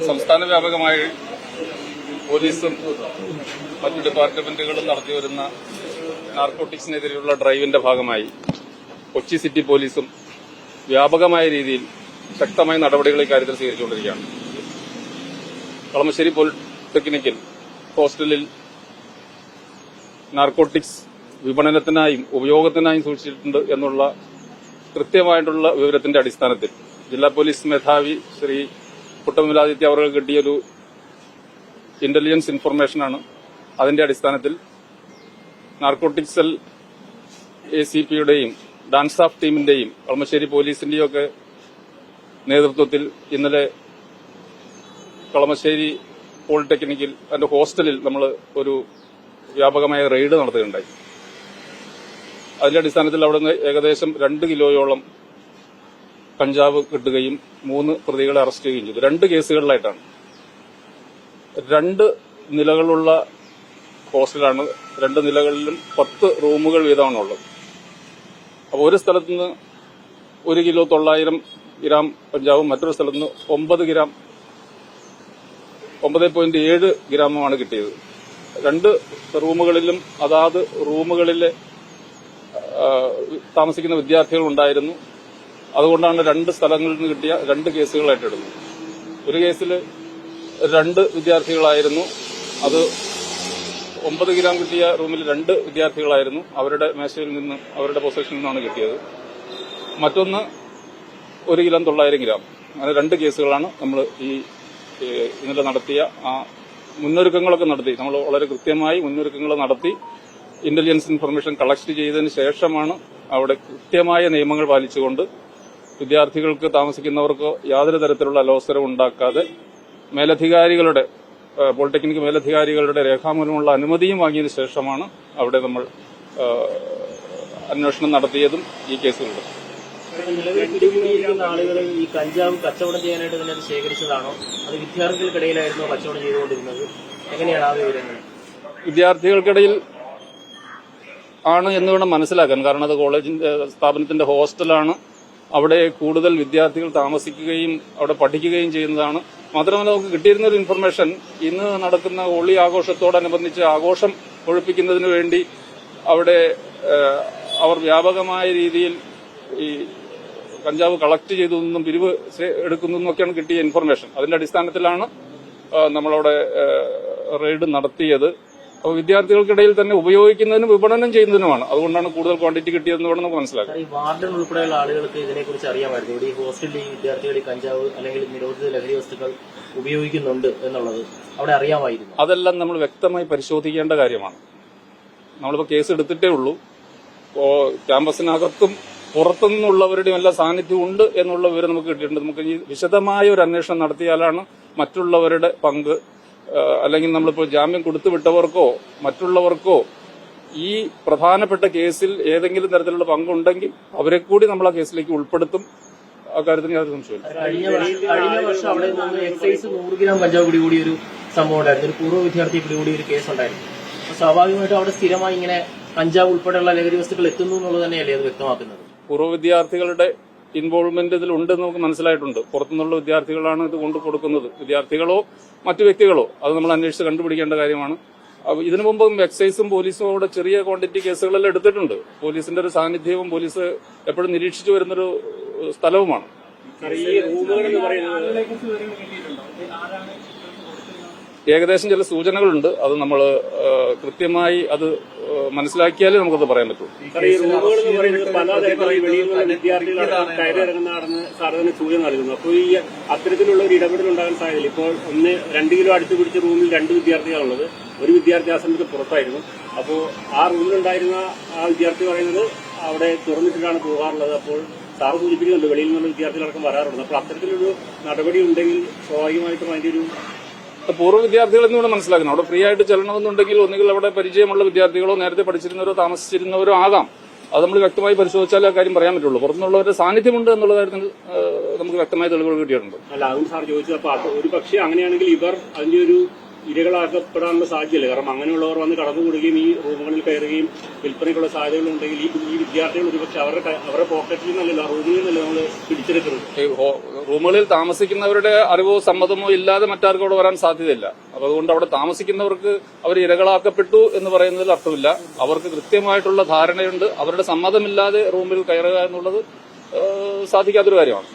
സംസ്ഥാന വ്യാപകമായി പോലീസും മറ്റു ഡിപ്പാർട്ട്മെന്റുകളും നടത്തിവരുന്ന നാർക്കോട്ടിക്സിനെതിരെയുള്ള ഡ്രൈവിന്റെ ഭാഗമായി കൊച്ചി സിറ്റി പോലീസും വ്യാപകമായ രീതിയിൽ ശക്തമായ നടപടികൾ ഇക്കാര്യത്തിൽ സ്വീകരിച്ചുകൊണ്ടിരിക്കുകയാണ്. കളമശ്ശേരി പോളിടെക്നിക്കിൽ ഹോസ്റ്റലിൽ നാർക്കോട്ടിക്സ് വിപണനത്തിനായും ഉപയോഗത്തിനായും സൂക്ഷിച്ചിട്ടുണ്ട് എന്നുള്ള കൃത്യമായിട്ടുള്ള വിവരത്തിന്റെ അടിസ്ഥാനത്തിൽ ജില്ലാ പോലീസ് മേധാവി ശ്രീ കുട്ടമിലാദിത്യ അവർക്ക് കിട്ടിയൊരു ഇന്റലിജൻസ് ഇൻഫർമേഷനാണ് അതിന്റെ അടിസ്ഥാനത്തിൽ നാർക്കോട്ടിക് സെൽ എ സി പിയുടെയും ഡാൻസ് ഓഫ് ടീമിന്റെയും കളമശ്ശേരി പോലീസിന്റെയും ഒക്കെ നേതൃത്വത്തിൽ ഇന്നലെ കളമശ്ശേരി പോളിടെക്നിക്കിൽ അതിന്റെ ഹോസ്റ്റലിൽ നമ്മൾ ഒരു വ്യാപകമായ റെയ്ഡ് നടത്തുകയുണ്ടായി. അതിന്റെ അടിസ്ഥാനത്തിൽ അവിടെ നിന്ന് ഏകദേശം രണ്ട് കിലോയോളം കഞ്ചാവ് കിട്ടുകയും മൂന്ന് പ്രതികളെ അറസ്റ്റ് ചെയ്യുകയും ചെയ്തു. രണ്ട് കേസുകളിലായിട്ടാണ്. രണ്ട് നിലകളുള്ള ഹോസ്റ്റലാണ് രണ്ട് നിലകളിലും പത്ത് റൂമുകൾ വീതമാണ് ഉള്ളത്. അപ്പോൾ ഒരു സ്ഥലത്ത് നിന്ന് ഒരു കിലോ തൊള്ളായിരം ഗ്രാം കഞ്ചാവും മറ്റൊരു സ്ഥലത്ത് നിന്ന് ഒമ്പത് ഗ്രാം ഒമ്പത് പോയിന്റ് ഏഴ് ഗ്രാമുമാണ് കിട്ടിയത്. രണ്ട് റൂമുകളിലും അതാത് റൂമുകളിലെ താമസിക്കുന്ന വിദ്യാർത്ഥികൾ ഉണ്ടായിരുന്നു. അതുകൊണ്ടാണ് രണ്ട് സ്ഥലങ്ങളിൽ നിന്ന് കിട്ടിയ രണ്ട് കേസുകളായിട്ട് ഏറ്റെടുത്തത്. ഒരു കേസിൽ രണ്ട് വിദ്യാർത്ഥികളായിരുന്നു. അത് ഒമ്പത് ഗ്രാം കിട്ടിയ റൂമിൽ രണ്ട് വിദ്യാർത്ഥികളായിരുന്നു. അവരുടെ മേശയിൽ നിന്ന് അവരുടെ പൊസിഷനിൽ നിന്നാണ് കിട്ടിയത്. മറ്റൊന്ന് ഒരു കിലോ തൊള്ളായിരം ഗ്രാം. അങ്ങനെ രണ്ട് കേസുകളാണ് നമ്മൾ ഈ ഇന്നലെ നടത്തിയ ആ മുന്നൊരുക്കങ്ങളൊക്കെ നടത്തി. നമ്മൾ വളരെ കൃത്യമായി മുന്നൊരുക്കങ്ങൾ നടത്തി. ഇന്റലിജൻസ് ഇൻഫർമേഷൻ കളക്ട് ചെയ്തതിന് ശേഷമാണ് അവിടെ കൃത്യമായ നിയമങ്ങൾ പാലിച്ചുകൊണ്ട് വിദ്യാർത്ഥികൾക്ക് താമസിക്കുന്നവർക്ക് യാതൊരു തരത്തിലുള്ള അലോസരം ഉണ്ടാക്കാതെ മേലധികാരികളുടെ പോളിടെക്നിക് മേലധികാരികളുടെ രേഖാമൂലമുള്ള അനുമതിയും വാങ്ങിയതിനു ശേഷമാണ് അവിടെ നമ്മൾ അന്വേഷണം നടത്തിയതും ഈ കേസുകളുടെ. ആളുകൾ ഈ കഞ്ചാവ് കച്ചവടം ചെയ്യാനായിട്ട് തന്നെ അത് ശേഖരിച്ചതാണോ? അത് വിദ്യാർത്ഥികൾക്കിടയിലായിരുന്നോ കച്ചവടം ചെയ്തുകൊണ്ടിരുന്നത്. എങ്ങനെയാണ് ആ വിവരങ്ങൾ? വിദ്യാർത്ഥികൾക്കിടയിൽ ആണ് എന്ന് വേണം മനസ്സിലാക്കാൻ. കാരണം അത് കോളേജിന്റെ സ്ഥാപനത്തിന്റെ ഹോസ്റ്റലാണ് അവിടെ കൂടുതൽ വിദ്യാർത്ഥികൾ താമസിക്കുകയും അവിടെ പഠിക്കുകയും ചെയ്യുന്നതാണ്. മാത്രമല്ല നമുക്ക് കിട്ടിയിരുന്ന ഒരു ഇൻഫർമേഷൻ ഇന്ന് നടക്കുന്ന ഹോളി ആഘോഷത്തോടനുബന്ധിച്ച് ആഘോഷം ഒഴിപ്പിക്കുന്നതിന് വേണ്ടി അവിടെ അവർ വ്യാപകമായ രീതിയിൽ ഈ കഞ്ചാവ് കളക്ട് ചെയ്തു നിന്നും പിരിവ് എടുക്കുന്നു എന്നൊക്കെയാണ് കിട്ടിയ ഇൻഫർമേഷൻ അതിന്റെ അടിസ്ഥാനത്തിലാണ് നമ്മളവിടെ റെയ്ഡ് നടത്തിയത്. വിദ്യാർത്ഥികൾക്കിടയിൽ തന്നെ ഉപയോഗിക്കുന്നതിനും വിപണനം ചെയ്യുന്നതിനുമാണ്. അതുകൊണ്ടാണ് കൂടുതൽ ക്വാണ്ടിറ്റി കിട്ടിയതെന്ന് വേണം നമുക്ക് മനസ്സിലാക്കാം ഈ വാർഡൻ ഉൾപ്പെടെയുള്ള ആളുകൾക്ക് ഇതിനെക്കുറിച്ച് അറിയാമായിരുന്നു. ഇവിടെ ഈ ഹോസ്റ്റലിൽ ഈ വിദ്യാർത്ഥികൾ ഈ കഞ്ചാവ് അല്ലെങ്കിൽ നിരോധിത ലഹരി വസ്തുക്കൾ ഉപയോഗിക്കുന്നുണ്ട് എന്നുള്ളത് അവിടെ അറിയാമായിരുന്നു. അതെല്ലാം നമ്മൾ വ്യക്തമായി പരിശോധിക്കേണ്ട കാര്യമാണ്. നമ്മളിപ്പോൾ കേസ് എടുത്തിട്ടേ ഉള്ളൂ. ക്യാമ്പസിനകത്തും പുറത്തുനിന്നുള്ളവരുടെയും എല്ലാ സാന്നിധ്യം ഉണ്ട് എന്നുള്ള വിവരം നമുക്ക് കിട്ടിയിട്ടുണ്ട്. നമുക്ക് ഈ വിശദമായ ഒരു അന്വേഷണം നടത്തിയാലാണ് മറ്റുള്ളവരുടെ പങ്ക് അല്ലെങ്കിൽ നമ്മളിപ്പോൾ ജാമ്യം കൊടുത്തു വിട്ടവർക്കോ മറ്റുള്ളവർക്കോ ഈ പ്രധാനപ്പെട്ട കേസിൽ ഏതെങ്കിലും തരത്തിലുള്ള പങ്കുണ്ടെങ്കിൽ അവരെ കൂടി നമ്മൾ ആ കേസിലേക്ക് ഉൾപ്പെടുത്തും. അക്കാര്യത്തിന് യാതൊരു സംശയമില്ല കഴിഞ്ഞ വർഷം അവിടെ നിന്ന് എക്സൈസ് നൂറ് ഗ്രാം കഞ്ചാവ് പിടികൂടി ഒരു സംഭവം ഉണ്ടായിരുന്നു. ഒരു പൂർവ വിദ്യാർത്ഥി പിടികൂടി ഒരു കേസ് ഉണ്ടായിരുന്നു. സ്വാഭാവികമായിട്ടും അവിടെ സ്ഥിരമായി ഇങ്ങനെ കഞ്ചാവ് ഉൾപ്പെടെയുള്ള ലഹരി വസ്തുക്കൾ എത്തുന്നു എന്നുള്ളത് തന്നെയല്ലേ അത് വ്യക്തമാക്കുന്നത്? പൂർവ വിദ്യാർത്ഥികളുടെ ഇൻവോൾവ്മെന്റ് ഇതിൽ ഉണ്ടെന്ന് നമുക്ക് മനസ്സിലായിട്ടുണ്ട്. പുറത്തുനിന്നുള്ള വിദ്യാർത്ഥികളാണ് ഇത് കൊണ്ടു കൊടുക്കുന്നത്. വിദ്യാർത്ഥികളോ മറ്റു വ്യക്തികളോ. അത് നമ്മൾ അന്വേഷിച്ച് കണ്ടുപിടിക്കേണ്ട കാര്യമാണ്. ഇതിനു മുമ്പ് എക്സൈസും പോലീസും അവിടെ ചെറിയ ക്വാണ്ടിറ്റി കേസുകളെല്ലാം എടുത്തിട്ടുണ്ട്. പോലീസിന്റെ ഒരു സാന്നിധ്യവും പോലീസ് എപ്പോഴും നിരീക്ഷിച്ചു വരുന്നൊരു സ്ഥലവുമാണ്. ഏകദേശം ചില സൂചനകളുണ്ട്. അത് നമ്മൾ കൃത്യമായി അത് മനസ്സിലാക്കിയാലേ നമുക്കത് പറയാൻ പറ്റൂ. സൂചന നൽകുന്നു. അപ്പോൾ ഈ അത്തരത്തിലുള്ള ഒരു ഇടപെടൽ ഉണ്ടാകാൻ സാധ്യതയില്ല. ഇപ്പോൾ ഒന്ന് രണ്ട് കിലോ അടുത്ത് പിടിച്ച റൂമിൽ രണ്ട് വിദ്യാർത്ഥികളുള്ളത്. ഒരു വിദ്യാർത്ഥി ആ സമയത്ത് പുറത്തായിരുന്നു. അപ്പോൾ ആ റൂമിലുണ്ടായിരുന്ന ആ വിദ്യാർത്ഥി പറയുന്നത് അവിടെ തുറന്നിട്ടിട്ടാണ് പോകാറുള്ളത്. അപ്പോൾ സാറ് സൂചിപ്പിക്കുന്നുണ്ട് വെളിയിൽ നിന്നുള്ള വിദ്യാർത്ഥികളടക്കം വരാറുണ്ട്. അപ്പോൾ അത്തരത്തിലൊരു നടപടി ഉണ്ടെങ്കിൽ സ്വാഭാവികമായിട്ടും അതിന്റെ ഒരു പൂർവ വിദ്യാർത്ഥികൾ എന്നിവിടെ മനസ്സിലാക്കണം അവിടെ ഫ്രീ ആയിട്ട് ചെല്ലണമെന്നുണ്ടെങ്കിൽ ഒന്നുകിൽ അവിടെ പരിചയമുള്ള വിദ്യാർത്ഥികളോ നേരത്തെ പഠിച്ചിരുന്നവരോ താമസിച്ചിരുന്നവരോ ആകാം. അത് നമ്മൾ വ്യക്തമായി പരിശോധിച്ചാലേ ആ കാര്യം പറയാൻ പറ്റുള്ളൂ. പുറത്തുനിന്നുള്ളവരുടെ സാന്നിധ്യമുണ്ട് എന്നുള്ള കാര്യത്തിൽ നമുക്ക് വ്യക്തമായ തെളിവുകൾ കിട്ടിയിട്ടുണ്ട്. അല്ല അതും സാർ ചോദിച്ചത് അപ്പൊ ഒരു പക്ഷേ അങ്ങനെയാണെങ്കിൽ ഇവർ അതിന്റെ ഒരു ഇരകളാക്കപ്പെടാനുള്ള സാധ്യതയില്ല. കാരണം അങ്ങനെയുള്ളവർ വന്ന് കടന്നുകൂടുകയും ഈ റൂമുകളിൽ കയറുകയും വിൽപ്പനയ്ക്കുള്ള സാധ്യതകളുണ്ടെങ്കിൽ ഈ ഈ വിദ്യാർത്ഥികൾ ഒരുപക്ഷെ അവരുടെ അവരുടെ പോക്കറ്റിൽ നിന്നല്ല റൂമിൽ നിന്നല്ല നമ്മൾ പിടിച്ചെടുക്കുന്നത്. റൂമുകളിൽ താമസിക്കുന്നവരുടെ അറിവോ സമ്മതമോ ഇല്ലാതെ മറ്റാർക്കും അവിടെ വരാൻ സാധ്യതയില്ല. അപ്പൊ അതുകൊണ്ട് അവിടെ താമസിക്കുന്നവർക്ക് അവർ ഇരകളാക്കപ്പെട്ടു എന്ന് പറയുന്നതിൽ അർത്ഥമില്ല. അവർക്ക് കൃത്യമായിട്ടുള്ള ധാരണയുണ്ട്. അവരുടെ സമ്മതമില്ലാതെ റൂമിൽ കയറുക എന്നുള്ളത് സാധിക്കാത്തൊരു കാര്യമാണ്.